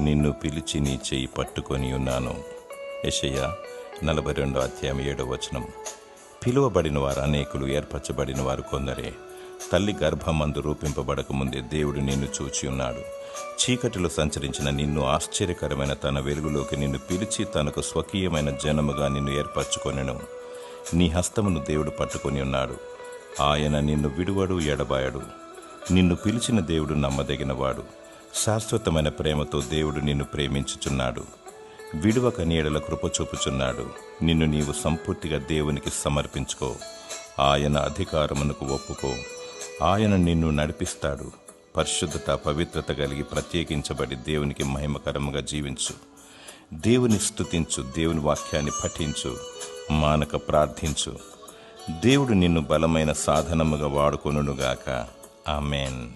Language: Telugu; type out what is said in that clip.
నిన్ను పిలిచి నీ చెయ్యి పట్టుకొని ఉన్నాను. యషయ నలభై రెండో అధ్యాయం ఏడో వచనం. పిలువబడిన వారు అనేకులు ఏర్పరచబడిన వారు కొందరే. తల్లి గర్భమందు రూపింపబడక ముందే దేవుడు నిన్ను చూచి ఉన్నాడు. చీకటిలో సంచరించిన నిన్ను ఆశ్చర్యకరమైన తన వెలుగులోకి నిన్ను పిలిచి తనకు స్వకీయమైన జనముగా నిన్ను ఏర్పరచుకొనెను. నీ హస్తమును దేవుడు పట్టుకొని ఉన్నాడు. ఆయన నిన్ను విడువడు ఎడబాయడు. నిన్ను పిలిచిన దేవుడు నమ్మదగినవాడు. శాశ్వతమైన ప్రేమతో దేవుడు నిన్ను ప్రేమించుచున్నాడు. విడువక నీడల కృప చూపుచున్నాడు. నిన్ను నీవు సంపూర్తిగా దేవునికి సమర్పించుకో. ఆయన అధికారమునకు ఒప్పుకో. ఆయన నిన్ను నడిపిస్తాడు. పరిశుద్ధత పవిత్రత కలిగి ప్రత్యేకించబడి దేవునికి మహిమకరముగా జీవించు. దేవుని స్థుతించు దేవుని వాక్యాన్ని పఠించు మానక ప్రార్థించు. దేవుడు నిన్ను బలమైన సాధనముగా వాడుకొనుగాక ఆమెన్.